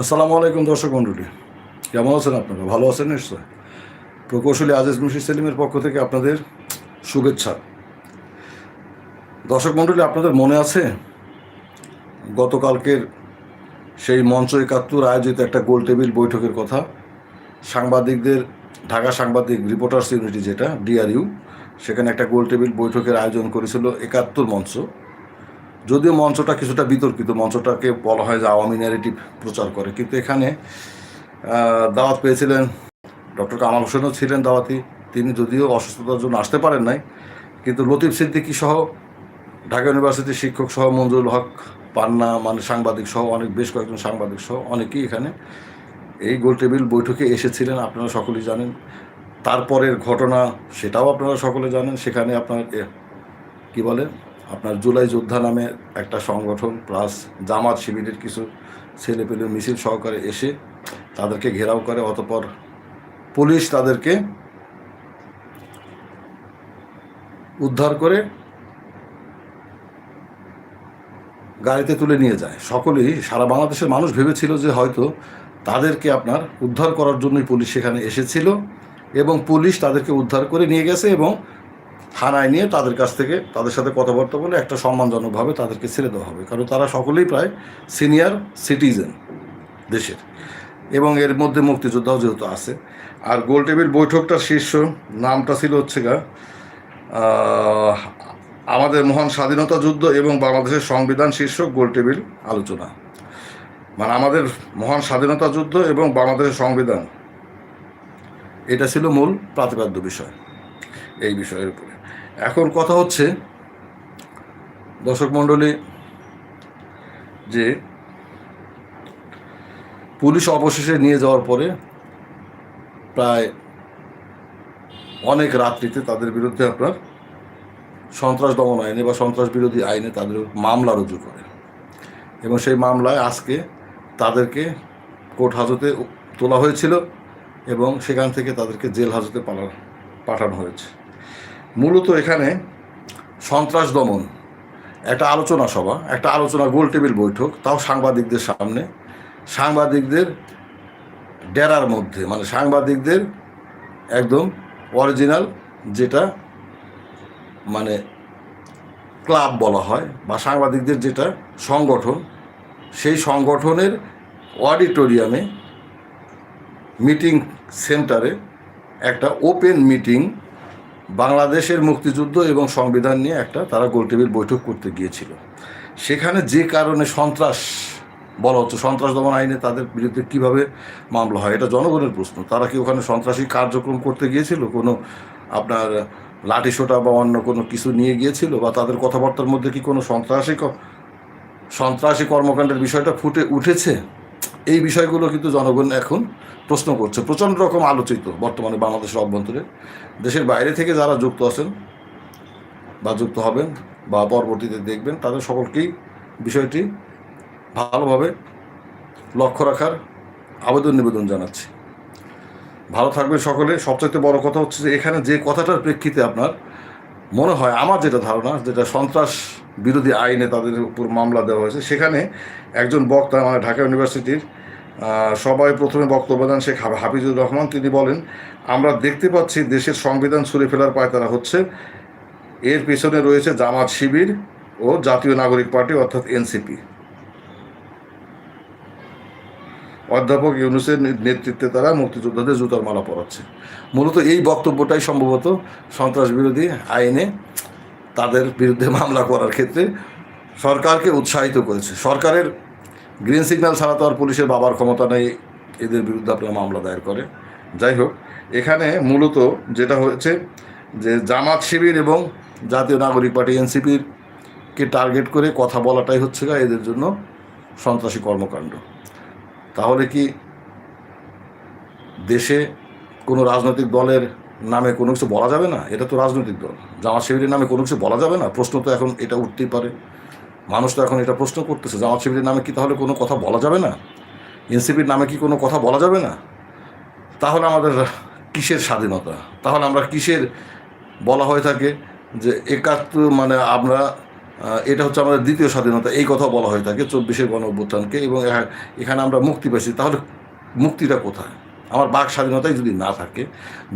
আসসালামু আলাইকুম দর্শক মণ্ডলী। কেমন আছেন আপনারা? ভালো আছেন নিশ্চয়? প্রকৌশলী আজিজ মুশি সেলিমের পক্ষ থেকে আপনাদের শুভেচ্ছা। দর্শক মণ্ডলী, আপনাদের মনে আছে গতকালকের সেই মঞ্চ একাত্তর আয়োজিত একটা গোল টেবিল বৈঠকের কথা? সাংবাদিকদের, ঢাকা সাংবাদিক রিপোর্টার্স ইউনিটি যেটা, ডিআরইউ, সেখানে একটা গোল টেবিল বৈঠকের আয়োজন করেছিল একাত্তর মঞ্চ। যদিও মঞ্চটা কিছুটা বিতর্কিত, মঞ্চটাকে বলা হয় যে আওয়ামী ন্যারেটিভ প্রচার করে। কিন্তু এখানে দাওয়াত পেয়েছিলেন ডক্টর কামাল হোসেনও ছিলেন দাওয়াতি। তিনি যদিও অসুস্থতার জন্য আসতে পারেন নাই, কিন্তু লতিফ সিদ্দিকী সহ ঢাকা ইউনিভার্সিটির শিক্ষক সহ মঞ্জুরুল হক পান্না মানে সাংবাদিক সহ অনেক, বেশ কয়েকজন সাংবাদিক সহ অনেকেই এখানে এই গোল টেবিল বৈঠকে এসেছিলেন, আপনারা সকলেই জানেন। তারপরের ঘটনা, সেটাও আপনারা সকলে জানেন। সেখানে আপনার কি বলে? আপনার জুলাই যোদ্ধা নামে একটা সংগঠন প্লাস জামাত শিবিরের কিছু ছেলেপেলে মিছিল সহকারে এসে তাদেরকে ঘেরাও করে, অতপর পুলিশ তাদেরকে উদ্ধার করে গাড়িতে তুলে নিয়ে যায়। সকলেই, সারা বাংলাদেশের মানুষ ভেবেছিল যে হয়তো তাদেরকে আপনার উদ্ধার করার জন্যই পুলিশ সেখানে এসেছিল এবং পুলিশ তাদেরকে উদ্ধার করে নিয়ে গেছে এবং থানায় নিয়ে তাদের কাছ থেকে তাদের সাথে কথাবার্তা বলে একটা সম্মানজনকভাবে তাদেরকে ছেড়ে দেওয়া হবে। কারণ তারা সকলেই প্রায় সিনিয়র সিটিজেন দেশের। এবং এর মধ্যে মুক্তিযোদ্ধাও যেহেতু আছে। আর গোল টেবিল বৈঠকটার শীর্ষ নামটা ছিল হচ্ছে গা আমাদের মহান স্বাধীনতা যুদ্ধ এবং বাংলাদেশের সংবিধান শীর্ষক গোল টেবিল আলোচনা। মানে আমাদের মহান স্বাধীনতা যুদ্ধ এবং বাংলাদেশের সংবিধান। এটা ছিল মূল প্রাতিপাদ্য বিষয় এই বিষয়ের উপরে। এখন কথা হচ্ছে দর্শক মণ্ডলী, যে পুলিশ অবশেষে নিয়ে যাওয়ার পরে প্রায় অনেক রাত্রিতে তাদের বিরুদ্ধে আপনার সন্ত্রাস দমন আইনে বা সন্ত্রাস বিরোধী আইনে তাদের মামলা রুজু করে। এবং সেই মামলায় আজকে তাদেরকে কোর্ট হাজতে তোলা হয়েছিল এবং সেখান থেকে তাদেরকে জেল হাজতে পাঠানো হয়েছে। মূলত এখানে সন্ত্রাস দমন, একটা আলোচনা সভা, একটা আলোচনা গোল টেবিল বৈঠক, তাও সাংবাদিকদের সামনে। সাংবাদিকদের ডেরার মধ্যে মানে সাংবাদিকদের একদম অরিজিনাল যেটা মানে ক্লাব বলা হয়, বা সাংবাদিকদের যেটা সংগঠন, সেই সংগঠনের অডিটোরিয়ামে মিটিং সেন্টারে একটা ওপেন মিটিং বাংলাদেশের মুক্তিযুদ্ধ এবং সংবিধান নিয়ে একটা তারা গোলটেবিল বৈঠক করতে গিয়েছিল। সেখানে যে কারণে সন্ত্রাস বলা হচ্ছে, সন্ত্রাস দমন আইনে তাদের বিরুদ্ধে কীভাবে মামলা হয়, এটা জনগণের প্রশ্ন। তারা কি ওখানে সন্ত্রাসী কার্যক্রম করতে গিয়েছিল? কোনো আপনার লাঠি সোটা বা অন্য কোনো কিছু নিয়ে গিয়েছিল? বা তাদের কথাবার্তার মধ্যে কি কোনো সন্ত্রাসী সন্ত্রাসী কর্মকাণ্ডের বিষয়টা ফুটে উঠেছে? এই বিষয়গুলো কিন্তু জনগণ এখন প্রশ্ন করছে। প্রচণ্ড রকম আলোচিত বর্তমানে বাংলাদেশের অভ্যন্তরে। দেশের বাইরে থেকে যারা যুক্ত আছেন বা যুক্ত হবেন বা পরবর্তীতে দেখবেন, তাদের সকলকেই বিষয়টি ভালোভাবে লক্ষ্য রাখার আবেদন নিবেদন জানাচ্ছি। ভালো থাকবেন সকলে। সবচাইতে বড় কথা হচ্ছে যে, এখানে যে কথাটার প্রেক্ষিতে আপনার মনে হয় আমার যেটা ধারণা, যেটা সন্ত্রাস বিরোধী আইনে তাদের উপর মামলা দেওয়া হয়েছে, সেখানে একজন বক্তা মানে ঢাকা ইউনিভার্সিটির সবাই প্রথমে বক্তব্য দেন শেখ হাফিজুর রহমান। তিনি বলেন, আমরা দেখতে পাচ্ছি দেশের সংবিধান ছুঁড়ে ফেলার পায়তারা হচ্ছে, এর পেছনে রয়েছে জামাত শিবির ও জাতীয় নাগরিক পার্টি, অর্থাৎ এনসিপি। অধ্যাপক ইউনুসের নেতৃত্বে তারা মুক্তিযোদ্ধাদের জুতার মালা পরাচ্ছে। মূলত এই বক্তব্যটাই সম্ভবত সন্ত্রাস বিরোধী আইনে তাদের বিরুদ্ধে মামলা করার ক্ষেত্রে সরকারকে উৎসাহিত করেছে। সরকারের গ্রিন সিগন্যাল ছাড়া তো আর পুলিশের বাবার ক্ষমতা নেই, এদের বিরুদ্ধে আপনার মামলা দায়ের করে। যাই হোক, এখানে মূলত যেটা হয়েছে যে জামাত শিবির এবং জাতীয় নাগরিক পার্টি এনসিপির কে টার্গেট করে কথা বলাটাই হচ্ছে গা এদের জন্য সন্ত্রাসী কর্মকাণ্ড। তাহলে কি দেশে কোনো রাজনৈতিক দলের নামে কোনো কিছু বলা যাবে না? এটা তো রাজনৈতিক দল। জামাত শিবিরের নামে কোনো কিছু বলা যাবে না? প্রশ্ন তো এখন এটা উঠতেই পারে। মানুষ তো এখন এটা প্রশ্ন করতেছে, জামাত শিবিরের নামে কি তাহলে কোনো কথা বলা যাবে না? এনসিপির নামে কি কোনো কথা বলা যাবে না? তাহলে আমাদের কিসের স্বাধীনতা? তাহলে আমরা কিসের বলা হয়ে থাকে যে একাত্তর মানে আমরা এটা হচ্ছে আমাদের দ্বিতীয় স্বাধীনতা। এই কথা বলা হয়ে থাকে চব্বিশের গণ অভ্যুত্থানকে এবং এখানে আমরা মুক্তি পেয়েছি, তাহলে মুক্তিটা কোথায়? আমার বাক স্বাধীনতাই যদি না থাকে,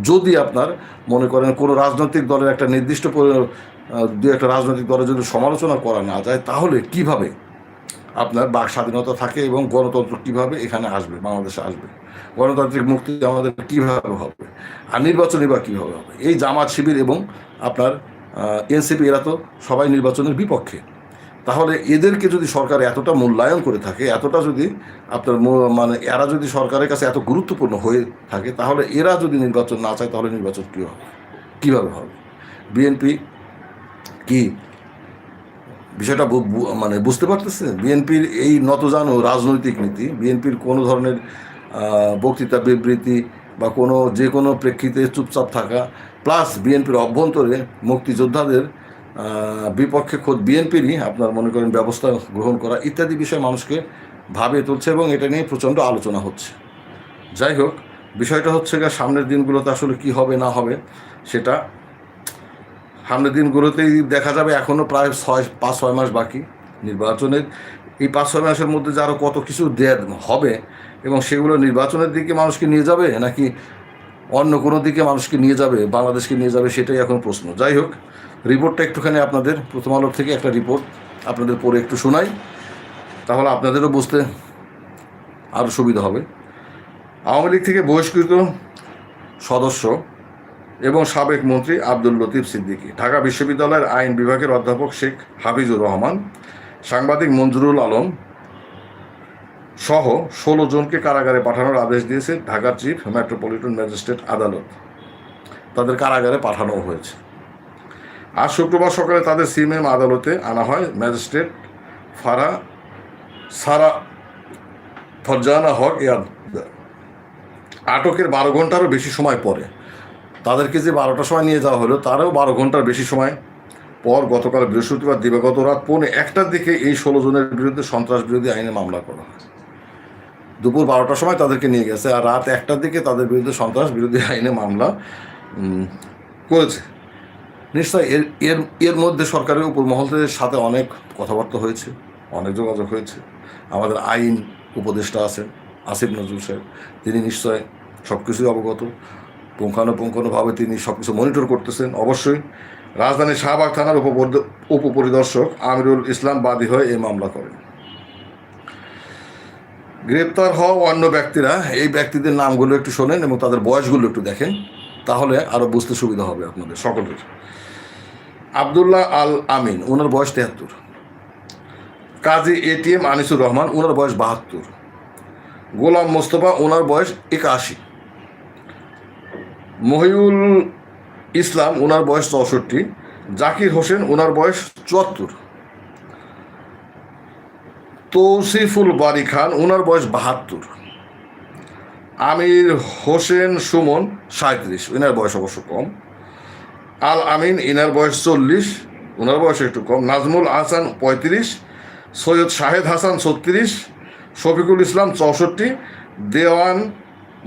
যদি আপনার মনে করেন কোনো রাজনৈতিক দলের একটা নির্দিষ্ট দু একটা রাজনৈতিক দলের যদি সমালোচনা করা না যায়, তাহলে কীভাবে আপনার বাক স্বাধীনতা থাকে এবং গণতন্ত্র কীভাবে এখানে আসবে, বাংলাদেশে আসবে? গণতান্ত্রিক মুক্তি আমাদের কীভাবে হবে? আর নির্বাচনই বা কীভাবে হবে? এই জামাত শিবির এবং আপনার এনসিপি এরা তো সবাই নির্বাচনের বিপক্ষে। তাহলে এদেরকে যদি সরকার এতটা মূল্যায়ন করে থাকে, এতটা যদি আপনার মানে এরা যদি সরকারের কাছে এত গুরুত্বপূর্ণ হয়ে থাকে, তাহলে এরা যদি নির্বাচন না চায়, তাহলে নির্বাচন কী হবে? কীভাবে হবে? বিএনপি কি বিষয়টা মানে বুঝতে পারতেছে? বিএনপির এই নতজানো রাজনৈতিক নীতি, বিএনপির কোনো ধরনের বক্তৃতা বিবৃতি বা কোনো যে কোনো প্রেক্ষিতে চুপচাপ থাকা প্লাস বিএনপির অভ্যন্তরে মুক্তিযোদ্ধাদের বিপক্ষে খোদ বিএনপিরই আপনার মনে করেন ব্যবস্থা গ্রহণ করা ইত্যাদি বিষয়ে মানুষকে ভাবিয়ে তুলছে এবং এটা নিয়ে প্রচণ্ড আলোচনা হচ্ছে। যাই হোক, বিষয়টা হচ্ছে গিয়ে সামনের দিনগুলোতে আসলে কি হবে, না হবে সেটা সামনের দিনগুলোতেই দেখা যাবে। এখনও প্রায় ছয়, পাঁচ, ছয় মাস বাকি নির্বাচনের। এই পাঁচ, ছয় মাসের মধ্যে যে আরও কত কিছু দেয়া হবে এবং সেগুলো নির্বাচনের দিকে মানুষকে নিয়ে যাবে নাকি অন্য কোনো দিকে মানুষকে নিয়ে যাবে, বাংলাদেশকে নিয়ে যাবে সেটাই এখন প্রশ্ন। যাই হোক, রিপোর্টটা একটুখানি আপনাদের, প্রথম আলোর থেকে একটা রিপোর্ট আপনাদের পড়ে একটু শোনাই, তাহলে আপনাদেরও বুঝতে আরও সুবিধা হবে। আওয়ামী লীগ থেকে বহিষ্কৃত সদস্য এবং সাবেক মন্ত্রী আব্দুল লতিফ সিদ্দিকী, ঢাকা বিশ্ববিদ্যালয়ের আইন বিভাগের অধ্যাপক শেখ হাফিজুর রহমান, সাংবাদিক মঞ্জুরুল আলম সহ ষোলো জনকে কারাগারে পাঠানোর আদেশ দিয়েছে ঢাকার চিফ, মেট্রোপলিটন ম্যাজিস্ট্রেট আদালত। তাদের কারাগারে পাঠানো হয়েছে। আজ শুক্রবার সকালে তাদের সিএমএম আদালতে আনা হয় ম্যাজিস্ট্রেট ফারা, সারা ফরজানা হক ইয়াদ। আটকের বারো ঘন্টারও বেশি সময় পরে। তাদেরকে যে বারোটার সময় নিয়ে যাওয়া হলো, তারও বারো ঘণ্টার বেশি সময় পর গতকাল বৃহস্পতিবার দিবাগত রাত পৌনে একটার দিকে এই ষোলো জনের বিরুদ্ধে সন্ত্রাস বিরোধী আইনে মামলা করা হয়। দুপুর বারোটার সময় তাদেরকে নিয়ে গেছে আর রাত একটার দিকে তাদের বিরুদ্ধে সন্ত্রাস বিরোধী আইনে মামলা করেছে। নিশ্চয় এর এর এর মধ্যে সরকারের উপর মহলের সাথে অনেক কথাবার্তা হয়েছে, অনেক যোগাযোগ হয়েছে। আমাদের আইন উপদেষ্টা আছেন আসিফ নজরুল সাহেব, তিনি নিশ্চয় সব কিছুই অবগত। পুঙ্খানুপুঙ্খানুভাবে তিনি সব কিছু মনিটর করতেছেন। অবশ্যই রাজধানীর শাহবাগ থানার উপপরিদ- উপপরিদর্শক আমিরুল ইসলাম বাদী হয়ে এই মামলা করেন। গ্রেপ্তার হওয়া অন্য ব্যক্তিরা, এই ব্যক্তিদের নামগুলো একটু শোনেন এবং তাদের বয়সগুলো একটু দেখেন, তাহলে আরও বুঝতে সুবিধা হবে আপনাদের সকলের। আবদুল্লাহ আল আমিন ওনার বয়স তেহাত্তর। কাজী এটিএম আনিসুর রহমান ওনার বয়স বাহাত্তর। গোলাম মোস্তফা ওনার বয়স একাশি। মহিউল ইসলাম ওনার বয়স চৌষট্টি। জাকির হোসেন ওনার বয়স চুয়াত্তর। তৌসিফুল বারি খান ওনার বয়স বাহাত্তর। আমির হোসেন সুমন সাঁত্রিশ ওনার বয়স অবশ্য কম। আল আমিন, ইনার বয়স চল্লিশ ওনার বয়স একটু কম। নাজমুল আহসান পঁয়ত্রিশ, সৈয়দ শাহেদ হাসান ছত্রিশ, শফিকুল ইসলাম চৌষট্টি, দেওয়ান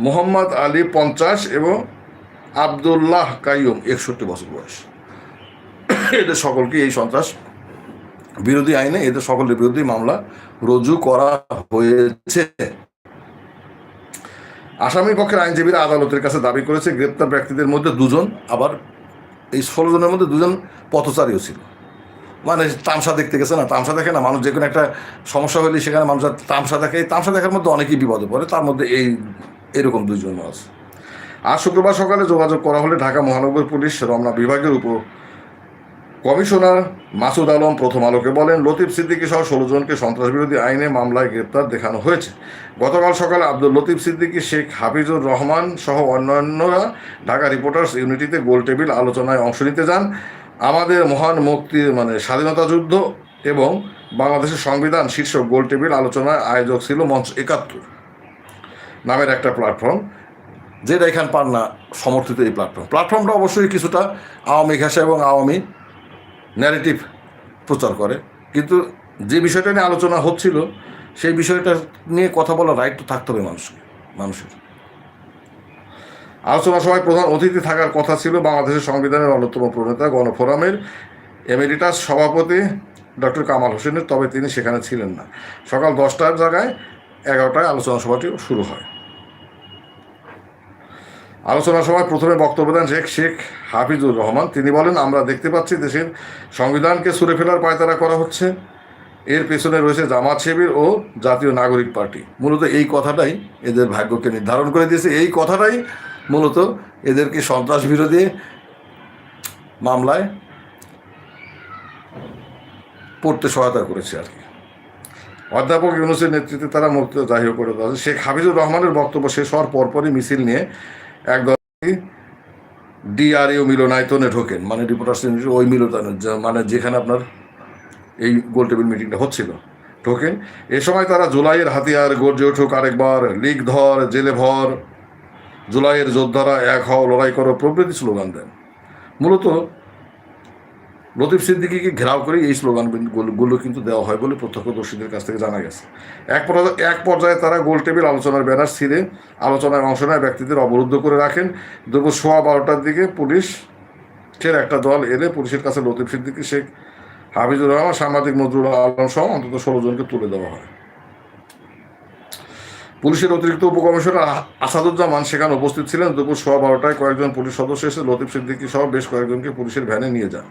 মোহাম্মদ আলী পঞ্চাশ এবং আবদুল্লাহ কাইয়ুম একষট্টি বছর বয়স। এদের সকলকে এই সন্ত্রাস বিরোধী আইনে এদের সকলের বিরুদ্ধে মামলা রুজু করা হয়েছে। আসামির পক্ষের আইনজীবীরা আদালতের কাছে দাবি করেছে, গ্রেপ্তার ব্যক্তিদের মধ্যে দুজন, আবার এই ষোলো জনের মধ্যে দুজন পথচারীও ছিল। মানে তামসা দেখতে গেছে না, তামসা দেখে না, মানুষ যে কোনো একটা সমস্যা হলে সেখানে মানুষ তামসা দেখে, এই তামসা দেখার মধ্যে অনেকেই বিপদে পড়ে, তার মধ্যে এই, এরকম দুইজন আছে আজ শুক্রবার সকালে যোগাযোগ করা হলে ঢাকা মহানগর পুলিশ রমনা বিভাগের উপর কমিশনার মাসুদ আলম প্রথম আলোকে বলেন, লতিফ সিদ্দিকী সহ ষোলো জনকে সন্ত্রাস বিরোধী আইনে মামলায় গ্রেপ্তার দেখানো হয়েছে। গতকাল সকালে আব্দুল লতিফ সিদ্দিকী, শেখ হাফিজুর রহমান সহ অন্যান্যরা ঢাকা রিপোর্টার্স ইউনিটিতে গোল টেবিল আলোচনায় অংশ নিতে যান। আমাদের মহান মুক্তি মানে স্বাধীনতা যুদ্ধ এবং বাংলাদেশের সংবিধান শীর্ষক গোল টেবিল আলোচনায় আয়োজক ছিল মঞ্চ একাত্তর। নামের একটা প্ল্যাটফর্ম, যেটা এখান পান না, সমর্থিত এই প্ল্যাটফর্ম। প্ল্যাটফর্মটা অবশ্যই কিছুটা আওয়ামী ঘাসা এবং আওয়ামী ন্যারেটিভ প্রচার করে। কিন্তু যে বিষয়টা নিয়ে আলোচনা হচ্ছিল, সেই বিষয়টা নিয়ে কথা বলার রাইট তো থাকতে হবে মানুষকে, মানুষের। আলোচনা সভায় প্রধান অতিথি থাকার কথা ছিল বাংলাদেশের সংবিধানের অন্যতম প্রণেতা, গণফোরামের এমেরিটাস সভাপতি ডক্টর কামাল হোসেনের, তবে তিনি সেখানে ছিলেন না। সকাল দশটার জায়গায় এগারোটায় আলোচনা সভাটি শুরু হয়। আলোচনা সভায় প্রথমে বক্তব্য দেন শেখ শেখ হাফিজুর রহমান। তিনি বলেন, আমরা দেখতে পাচ্ছি দেশের সংবিধানকে সুরে ফেলার পায়তারা করা হচ্ছে। এর পেছনে রয়েছে জামাত শিবির ও জাতীয় নাগরিক পার্টি। মূলত এই কথাটাই এদের ভাগ্যকে নির্ধারণ করে দিয়েছে। এই কথাটাই মূলত এদেরকে সন্ত্রাস বিরোধী মামলায় পড়তে সহায়তা করেছে আর কি। অধ্যাপক ইউনুসের নেতৃত্বে তারা মুক্ত জাহির করে দেওয়া শেখ হাফিজুর রহমানের বক্তব্য শেষ হওয়ার পরপরই মিছিল নিয়ে একদল ডিআরইউ মিলনায়তনে ঢোকেন। মানে রিপোর্টার্স ওই মিলনায়তনে মানে যেখানে আপনার এই গোল টেবিল মিটিংটা হচ্ছিল। ঢোকেন। এ সময় তারা জুলাইয়ের হাতিয়ার গর্জে উঠুক আরেকবার, লিগ ধর, জেলে ভর। জুলাইয়ের যোদ্ধারা এক হও লড়াই করো প্রভৃতি স্লোগান দেন। মূলত লতিফ সিদ্দিকিকে ঘেরাও করে এই স্লোগানগুলো কিন্তু দেওয়া হয় বলে প্রত্যক্ষদর্শীদের কাছ থেকে জানা গেছে। এক পর্যায়ে এক পর্যায়ে তারা গোল টেবিল, আলোচনার ব্যানার ছিঁড়ে আলোচনায় অংশ নেয়, ব্যক্তিদের অবরুদ্ধ করে রাখেন। দুপুর সোয়া বারোটার দিকে পুলিশ ফের একটা দল এলে পুলিশের কাছে লতিফ সিদ্দিকি, শেখ হাফিজুর রহমান, সাংবাদিক নজরুল আলম সহ অন্তত ষোলো জনকে তুলে দেওয়া হয়। পুলিশের অতিরিক্ত উপকমিশনার আসাদুজ্জামান সেখানে উপস্থিত ছিলেন। দুপুর সোয়া বারোটায় কয়েকজন পুলিশ সদস্য এসে লতিফ সিদ্দিকী সহ বেশ কয়েকজনকে পুলিশের ভ্যানে নিয়ে যান।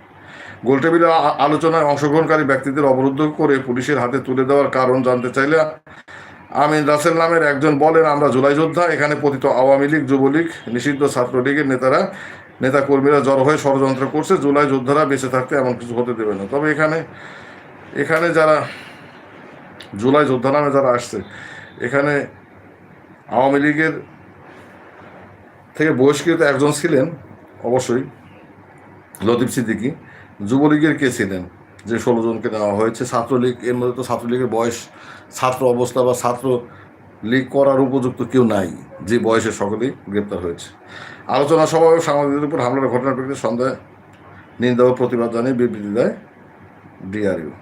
গোলটেবিলে আলোচনায় অংশগ্রহণকারী ব্যক্তিদের অবরুদ্ধ করে পুলিশের হাতে তুলে দেওয়ার কারণ জানতে চাইলে আমিন রাসেল নামের একজন বলেন, আমরা জুলাই যোদ্ধা, এখানে পতিত আওয়ামী লীগ, যুবলীগ, নিষিদ্ধ ছাত্রলীগের নেতারা নেতা কর্মীরা জড়ো হয়ে ষড়যন্ত্র করছে। জুলাই যোদ্ধারা বেঁচে থাকতে এমন কিছু হতে দেবে না। তবে এখানে এখানে যারা জুলাই যোদ্ধা নামে যারা আসছে, এখানে আওয়ামী লীগের থেকে বহিষ্কৃত একজন ছিলেন, অবশ্যই, লতিফ সিদ্দিকি। যুবলীগের কে ছিলেন যে ষোলো জনকে নেওয়া হয়েছে। ছাত্রলীগ, এর মধ্যে তো ছাত্রলীগের বয়স, ছাত্র অবস্থা বা ছাত্র লীগ করার উপযুক্ত কেউ নাই, যে বয়সে সকলেই গ্রেপ্তার হয়েছে। আলোচনা সভায় সাংবাদিকদের উপর হামলার ঘটনার প্রেক্ষিতে সন্ধ্যায় নিন্দা ও প্রতিবাদ জানিয়ে বিবৃতি দেয় ডিআরইউ।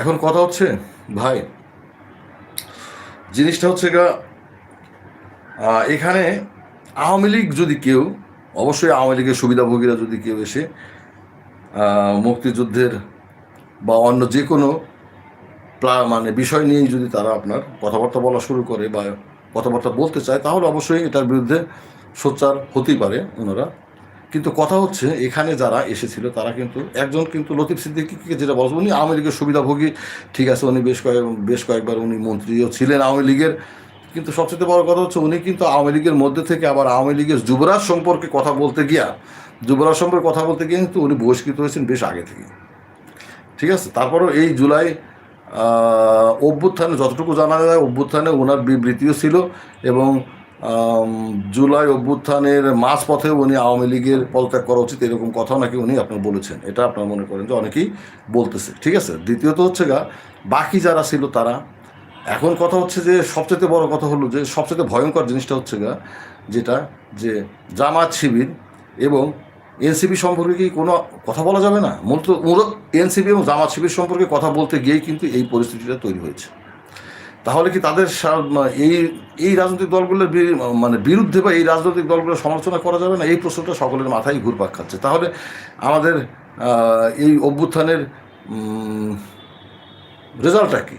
এখন কথা হচ্ছে, ভাই, জিনিসটা হচ্ছে গা এখানে আওয়ামী লীগ যদি কেউ, অবশ্যই আওয়ামী লীগের সুবিধাভোগীরা যদি কেউ এসে মুক্তিযুদ্ধের বা অন্য যে কোনো মানে বিষয় নিয়েই যদি তারা আপনার কথাবার্তা বলা শুরু করে বা কথাবার্তা বলতে চায়, তাহলে অবশ্যই এটার বিরুদ্ধে সোচ্চার হতেই পারে ওনারা। কিন্তু কথা হচ্ছে, এখানে যারা এসেছিল, তারা কিন্তু, একজন কিন্তু লতিফ সিদ্দিকিকে যেটা বলছে উনি আওয়ামী লীগের সুবিধাভোগী, ঠিক আছে, উনি বেশ কয়েক, বেশ কয়েকবার উনি মন্ত্রীও ছিলেন আওয়ামী লীগের। কিন্তু সবচেয়ে বড় কথা হচ্ছে উনি কিন্তু আওয়ামী লীগের মধ্যে থেকে আবার আওয়ামী লীগের যুবরাজ সম্পর্কে কথা বলতে গিয়া, যুবরাজ সম্পর্কে কথা বলতে গিয়ে কিন্তু উনি বহিষ্কৃত হয়েছেন বেশ আগে থেকে। ঠিক আছে? তারপরও এই জুলাই অভ্যুত্থানে যতটুকু জানা যায়, অভ্যুত্থানে ওনার বিবৃতিও ছিল এবং জুলাই অভ্যুত্থানের মাঝ পথে উনি আওয়ামী লীগের পদত্যাগ করা উচিত এরকম কথাও নাকি উনি আপনার বলেছেন, এটা আপনার মনে করেন যে অনেকেই বলতেছে। ঠিক আছে? দ্বিতীয়ত হচ্ছে গা, বাকি যারা ছিল তারা এখন কথা হচ্ছে যে সবচেয়ে বড় কথা হলো যে সবচেয়ে ভয়ঙ্কর জিনিসটা হচ্ছে গা, যেটা যে জামাত শিবির এবং এনসিপি সম্পর্কে কি কোনো কথা বলা যাবে না? মূলত মূলত এনসিপি এবং জামাত শিবির সম্পর্কে কথা বলতে গিয়েই কিন্তু এই পরিস্থিতিটা তৈরি হয়েছে। তাহলে কি তাদের এই এই রাজনৈতিক দলগুলোর মানে বিরুদ্ধে বা এই রাজনৈতিক দলগুলোর সমালোচনা করা যাবে না? এই প্রশ্নটা সকলের মাথায় ঘুরপাক খাচ্ছে। তাহলে আমাদের এই অভ্যুত্থানের রেজাল্টটা কি?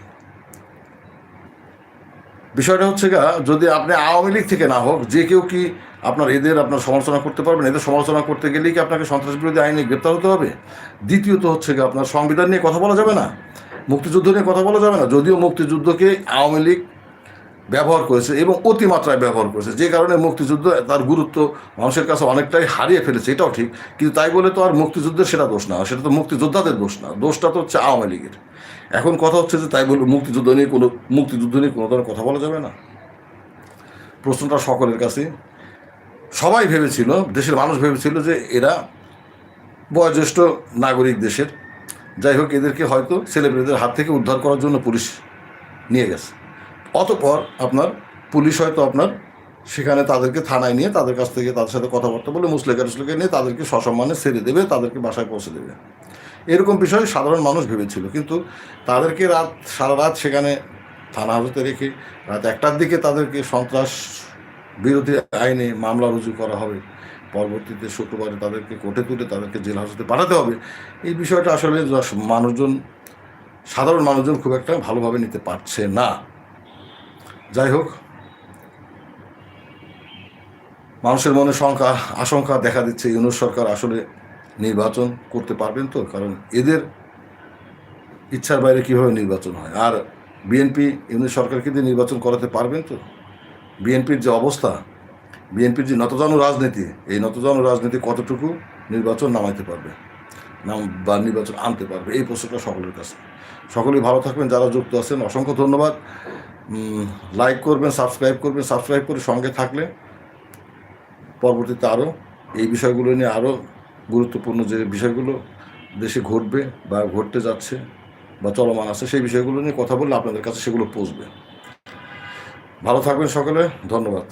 বিষয়টা হচ্ছে গা, যদি আপনি আওয়ামী লীগ থেকে না হোক, যে কেউ কি আপনার এদের আপনার সমালোচনা করতে পারবেন? এদের সমালোচনা করতে গেলে কি আপনাকে সন্ত্রাস বিরোধী আইনে গ্রেপ্তার হতে হবে? দ্বিতীয়ত হচ্ছে গা, আপনার সংবিধান নিয়ে কথা বলা যাবে না। মুক্তিযুদ্ধ নিয়ে কথা বলা যাবে না। যদিও মুক্তিযুদ্ধকে আওয়ামী লীগ ব্যবহার করেছে এবং অতিমাত্রায় ব্যবহার করেছে, যে কারণে মুক্তিযুদ্ধ তার গুরুত্ব মানুষের কাছে অনেকটাই হারিয়ে ফেলেছে, এটাও ঠিক। কিন্তু তাই বলে তো আর মুক্তিযুদ্ধের সেটা দোষ না, সেটা তো মুক্তিযোদ্ধাদের দোষ না। দোষটা তো হচ্ছে আওয়ামী লীগের। এখন কথা হচ্ছে যে তাই বলে মুক্তিযুদ্ধ নিয়ে কোনো, মুক্তিযুদ্ধ নিয়ে কোনো ধরনের কথা বলা যাবে না। প্রশ্নটা সকলের কাছে। সবাই ভেবেছিল, দেশের মানুষ ভেবেছিল যে এরা বয়োজ্যেষ্ঠ নাগরিক দেশের। যাই হোক, এদেরকে হয়তো ছেলেমেয়েদের হাত থেকে উদ্ধার করার জন্য পুলিশ নিয়ে গেছে। অতপর আপনার পুলিশ হয়তো আপনার সেখানে তাদেরকে থানায় নিয়ে তাদের কাছ থেকে তাদের সাথে কথাবার্তা বলে মুসলেকা টুসলেকা নিয়ে তাদেরকে সসম্মানে ছেড়ে দেবে, তাদেরকে বাসায় পৌঁছে দেবে। এরকম বিষয় সাধারণ মানুষ ভেবেছিল। কিন্তু তাদেরকে রাত, সারা রাত সেখানে থানা হাজতে রেখে রাত একটার দিকে তাদেরকে সন্ত্রাস বিরোধী আইনে মামলা রুজু করা হবে। পরবর্তীতে শুক্রবারে তাদেরকে কোর্টে তুলে তাদেরকে জেল হাজতে পাঠাতে হবে। এই বিষয়টা আসলে মানুষজন, সাধারণ মানুষজন খুব একটা ভালোভাবে নিতে পারছে না। যাই হোক, মানুষের মনে শঙ্কা, আশঙ্কা দেখা দিচ্ছে। ইউনুস সরকার আসলে নির্বাচন করতে পারবেন তো? কারণ এদের ইচ্ছার বাইরে কীভাবে নির্বাচন হয়? আর বিএনপি ইউনুস সরকারকে দিয়ে নির্বাচন করাতে পারবেন তো? বিএনপির যে অবস্থা বিএনপির যে নতজানু রাজনীতি, এই নতজানু রাজনীতি কতটুকু নির্বাচন নামাইতে পারবে? নাম বা নির্বাচন আনতে পারবে? এই প্রশ্নটা সকলের কাছে। সকলেই ভালো থাকবেন, যারা যুক্ত আছেন, অসংখ্য ধন্যবাদ। লাইক করবেন সাবস্ক্রাইব করবেন সাবস্ক্রাইব করে সঙ্গে থাকলে পরবর্তীতে আরও এই বিষয়গুলো নিয়ে আরও গুরুত্বপূর্ণ যে বিষয়গুলো দেশে ঘটবে বা ঘটতে যাচ্ছে বা চলমান আছে, সেই বিষয়গুলো নিয়ে কথা বললে আপনাদের কাছে সেগুলো পৌঁছবে। ভালো থাকবেন সকলে, ধন্যবাদ।